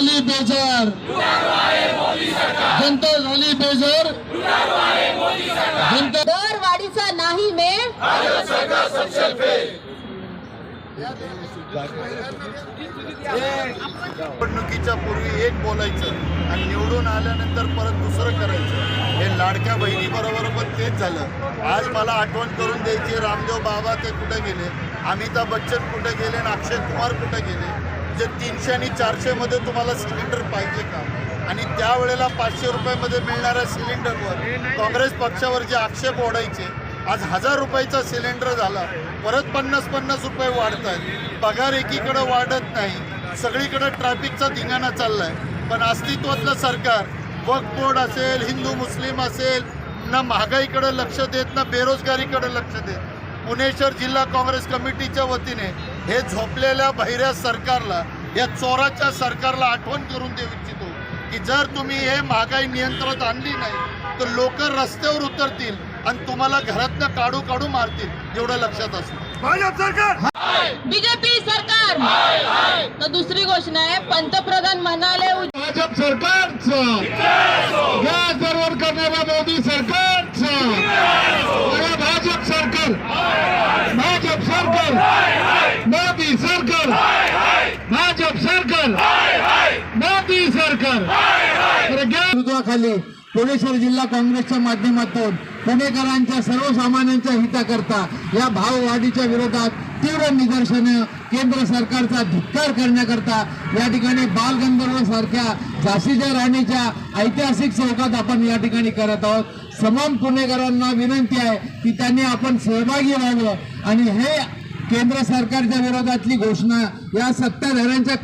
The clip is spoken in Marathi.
झाली बेजार. जनता झाली बेजार. जनता दरवाढीचा नाही मेळ. निवडणुकीच्या पूर्वी एक बोलायचं आणि निवडून आल्यानंतर परत दुसरं करायचं. हे लाडक्या बहिणी बरोबर पण तेच झालं. आज मला आठवण करून द्यायची रामदेव बाबा ते कुठे गेले? अमिताभ बच्चन कुठे गेले? आणि अक्षय कुमार कुठे गेले? म्हणजे तीनशे आणि चारशेमध्ये तुम्हाला सिलेंडर पाहिजे का? आणि त्यावेळेला पाचशे रुपयामध्ये मिळणाऱ्या सिलेंडरवर काँग्रेस पक्षावर जे आक्षेप ओढायचे आज हजार रुपयाचा सिलेंडर झाला परत पन्नास पन्नास रुपये वाढत आहेत पगार एकीकडं वाढत नाही सगळीकडे ट्रॅफिकचा धिंगाणा चाललाय. पण अस्तित्वातलं सरकार वक्फ बोर्ड असेल हिंदू मुस्लिम असेल ना महागाईकडे लक्ष देत ना बेरोजगारीकडे लक्ष देत पुणेश्वर जिल्हा काँग्रेस कमिटीच्या वतीने हे झोपलेल्या बहिऱ्या सरकारला या चोराच्या सरकारला आठवण करून देऊ इच्छितो की जर तुम्ही हे महागाई नियंत्रणात आणली नाही तर लोक रस्त्यावर उतरतील आणि तुम्हाला घरातनं काढू काढू मारतील एवढं लक्षात असू बीजेपी सरकार! तर दुसरी घोषणा आहे पंतप्रधान म्हणाले भाजप सरकारचं! या सर्व करणाऱ्या मोदी सरकारचं! भाजप सरकार! भाजप सरकार सरकार! भाजप सरकार. मोदी सरकार. अरे घ्या नेतृत्वाखाली पुणेश्वर जिल्हा काँग्रेसच्या माध्यमातून पुणेकरांच्या सर्वसामान्यांच्या हिताकरता या भाववाढीच्या विरोधात तीव्र निदर्शनं केंद्र सरकारचा धिक्कार करण्याकरता या ठिकाणी बालगंधर्व सारख्या झाशीच्या राणीच्या ऐतिहासिक चौकात आपण या ठिकाणी करत आहोत. समान पुणेकरांना विनंती आहे की त्यांनी आपण सहभागी व्हावं आणि हे केंद्र सरकारच्या विरोधातली घोषणा या सत्ताधाऱ्यांच्या